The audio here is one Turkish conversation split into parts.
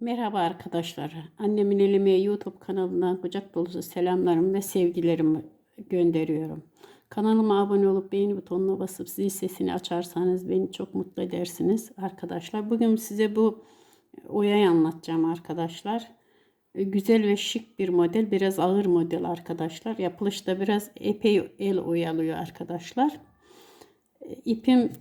Merhaba arkadaşlar. Annemin elime YouTube kanalından kucak dolusu selamlarımı ve sevgilerimi gönderiyorum. Kanalıma abone olup beğeni butonuna basıp zil sesini açarsanız beni çok mutlu edersiniz arkadaşlar. Bugün size bu oyayı anlatacağım arkadaşlar. E, Güzel ve şık bir model. Biraz ağır model arkadaşlar. Yapılışta biraz epey el oyalıyor arkadaşlar. E, İpim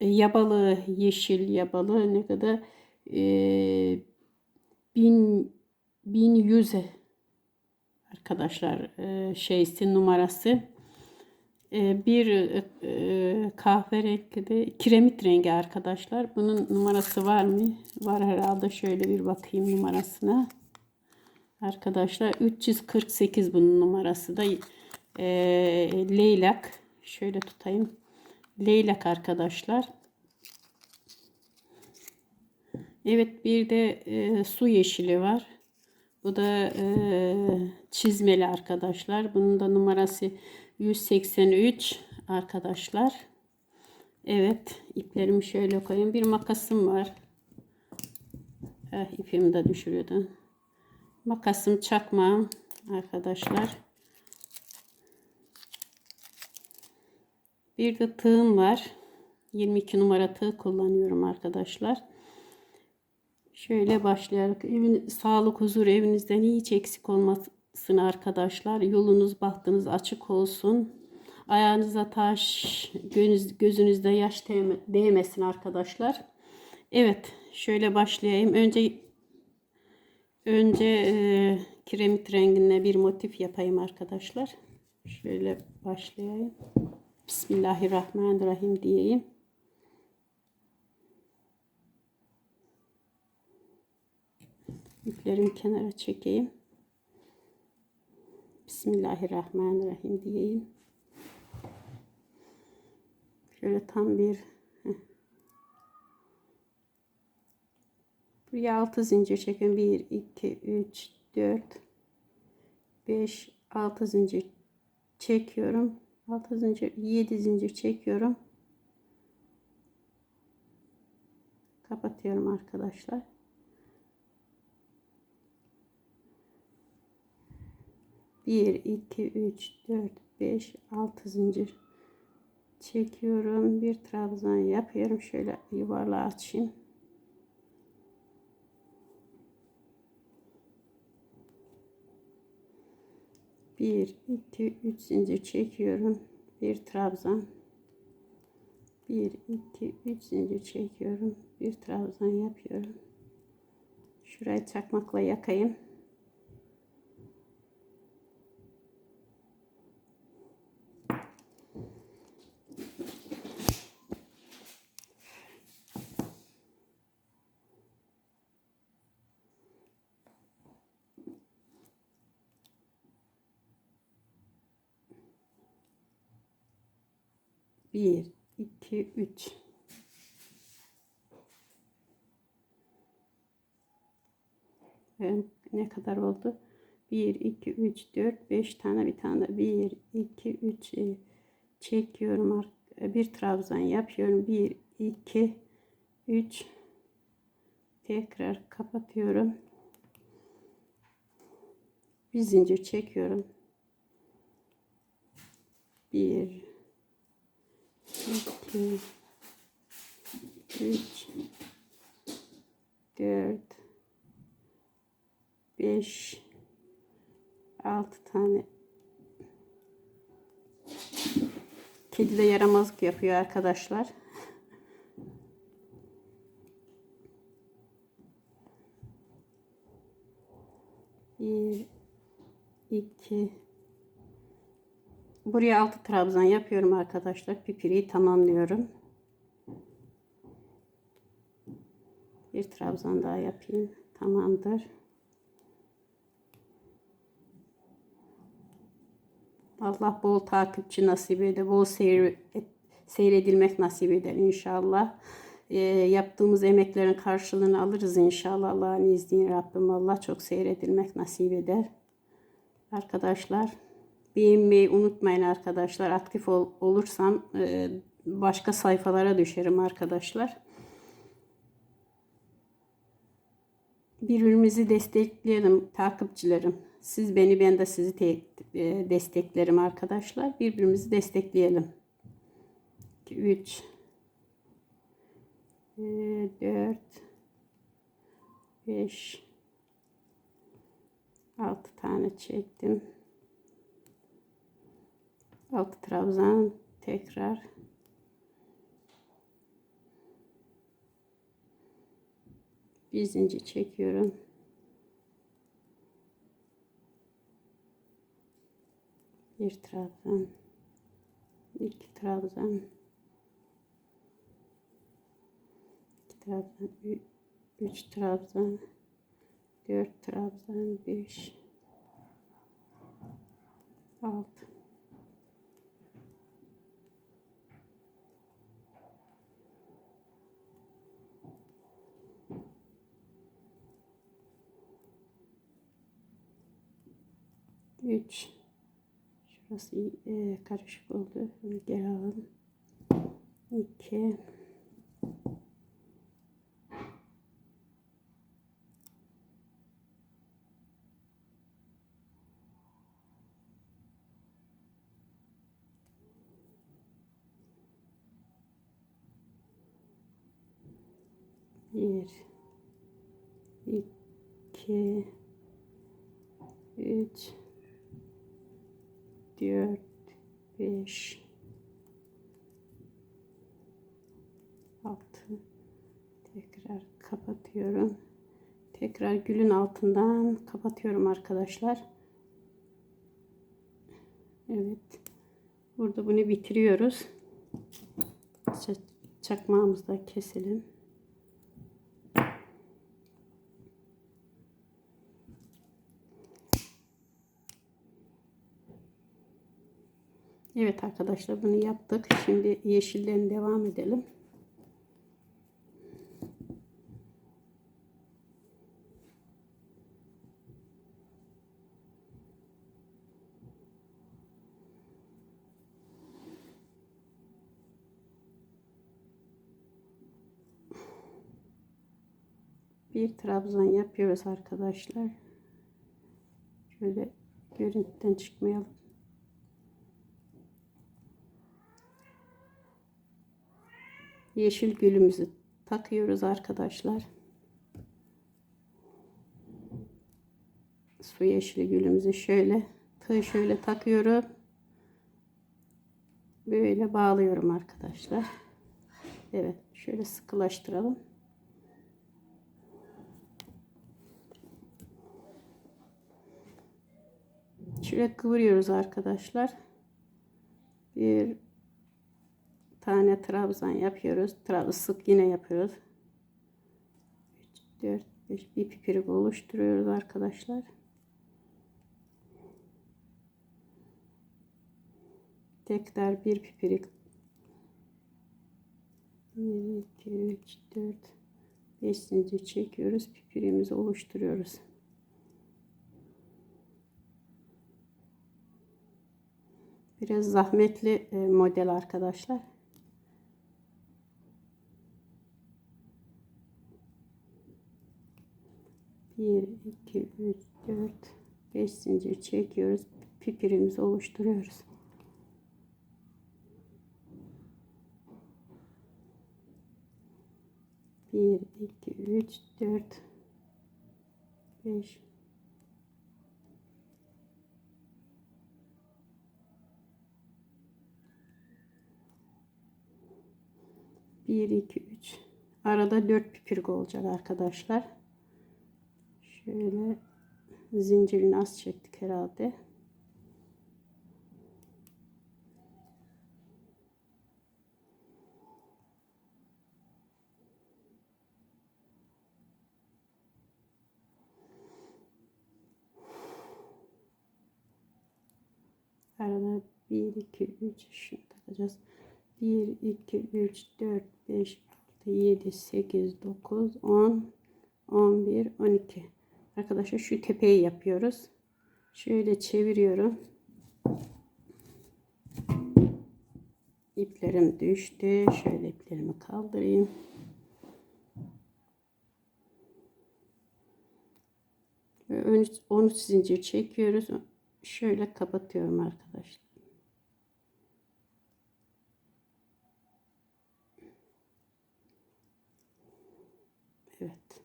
e, yabalı, yeşil yabalı ne kadar e, bin, 1100 arkadaşlar e, şeysi numarası. E, bir e, kahverengi de kiremit rengi arkadaşlar. Bunun numarası var mı? Var herhalde. Şöyle bir bakayım numarasına. Arkadaşlar 348 bunun numarası da. E, leylak. Şöyle tutayım. Leylak arkadaşlar Evet bir de e, su yeşili var. Bu da e, çizmeli arkadaşlar. Bunun da numarası 183 arkadaşlar. Evet iplerimi şöyle koyayım. Bir makasım var. Eh, ipimi de düşürüyordu. Makasım çakmağım arkadaşlar. Bir de tığım var. 22 numara tığ kullanıyorum arkadaşlar. Şöyle başlayarak evin, sağlık huzur evinizden hiç eksik olmasın arkadaşlar. Yolunuz bahtınız açık olsun. Ayağınıza taş, göz, gözünüzde yaş değme, değmesin arkadaşlar. Evet, şöyle başlayayım. Önce önce e, kiremit renginde bir motif yapayım arkadaşlar. Şöyle başlayayım. Bismillahirrahmanirrahim diyeyim. İplerimi kenara çekeyim. Bismillahirrahmanirrahim diyeyim. Şöyle tam bir buraya 6 zincir çekin. 1 2 3 4 5 6 zincir çekiyorum. 6 zincir 7 zincir çekiyorum. Kapatıyorum arkadaşlar. 1 2 3 4 5 6 zincir çekiyorum. Bir trabzan yapıyorum. Şöyle yuvarlağı açayım. Bir iki üç zincir çekiyorum. Bir trabzan. Bir iki üç zincir çekiyorum. Bir trabzan yapıyorum. Şurayı çakmakla yakayım Bir, iki, üç. Evet, ne kadar oldu? 1, 2, 3, 4, 5 tane bir tane. 1, 2, 3 çekiyorum. Bir trabzan yapıyorum. 1, 2, 3 tekrar kapatıyorum. Bir zincir çekiyorum. 1 2 3 4 5 6 tane Kedi de yaramazlık yapıyor arkadaşlar. Bir, iki, Buraya altı trabzan yapıyorum arkadaşlar. Pipiriyi tamamlıyorum. Bir trabzan daha yapayım. Tamamdır. Allah bol takipçi nasip eder. Bol seyir, seyredilmek nasip eder inşallah. E, yaptığımız emeklerin karşılığını alırız inşallah. Allah'ın izniyle Rabbim Allah çok seyredilmek nasip eder. Arkadaşlar beğenmeyi unutmayın arkadaşlar. Aktif ol, olursam e, başka sayfalara düşerim arkadaşlar. birbirimizi destekleyelim takipçilerim. Siz beni ben de sizi te- e, desteklerim arkadaşlar. Birbirimizi destekleyelim. 3 4 5 6 tane çektim. 6 trabzan tekrar bir zincir çekiyorum. Bir trabzan, iki trabzan, iki trabzan, üç trabzan, dört trabzan, beş, altı. Üç. Şurası e, karışık oldu. Geri alalım. İki. Bir. iki, Üç. 4 5 6 tekrar kapatıyorum. Tekrar gülün altından kapatıyorum arkadaşlar. Evet. Burada bunu bitiriyoruz. Ça- çakmağımızı da keselim Evet arkadaşlar bunu yaptık. Şimdi yeşilden devam edelim. Bir trabzan yapıyoruz arkadaşlar. Şöyle görüntüden çıkmayalım. Yeşil gülümüzü takıyoruz arkadaşlar. Su yeşili gülümüzü şöyle tığ şöyle takıyorum. Böyle bağlıyorum arkadaşlar. Evet şöyle sıkılaştıralım. Şöyle kıvırıyoruz arkadaşlar. Bir tane trabzan yapıyoruz. Trabzan sık yine yapıyoruz. 3, 4, 5 bir pipirik oluşturuyoruz arkadaşlar. Tekrar bir pipirik 1, 2, 3, 4, 5 zincir çekiyoruz. Pipirimizi oluşturuyoruz. Biraz zahmetli e, model arkadaşlar. Bir, iki, üç, dört, beş zincir çekiyoruz. Pipirimizi oluşturuyoruz. Bir, iki, üç, dört, beş. Bir, iki, üç. Arada dört pipirik olacak arkadaşlar. Şöyle zincirini az çektik herhalde. Arada 1 2 3 şunu takacağız. 1 2 3 4 5 6 7 8 9 10 11 12 Arkadaşlar şu tepeyi yapıyoruz. Şöyle çeviriyorum. İplerim düştü. Şöyle iplerimi kaldırayım. Ön- 13 zincir çekiyoruz. Şöyle kapatıyorum arkadaşlar. Evet.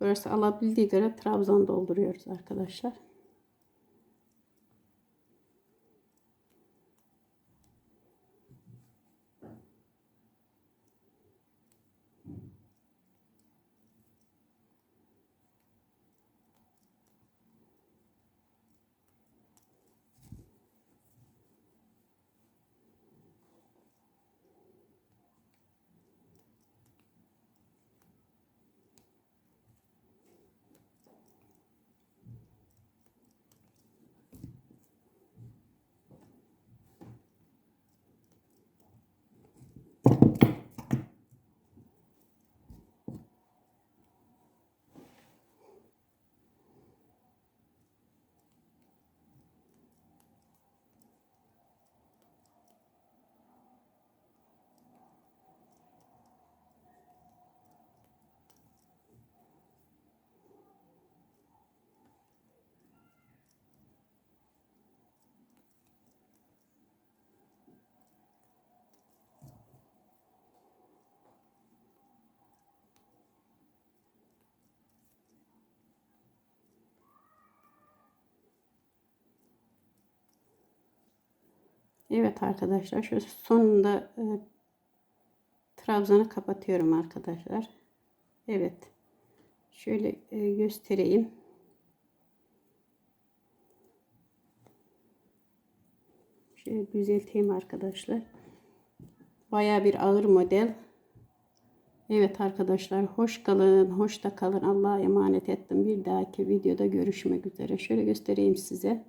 Burası alabildiği göre trabzan dolduruyoruz arkadaşlar. Evet arkadaşlar şu sonunda e, trabzanı kapatıyorum arkadaşlar. Evet. Şöyle e, göstereyim. Şöyle düzelteyim arkadaşlar. Baya bir ağır model. Evet arkadaşlar hoş kalın, hoş da kalın. Allah'a emanet ettim. Bir dahaki videoda görüşmek üzere. Şöyle göstereyim size.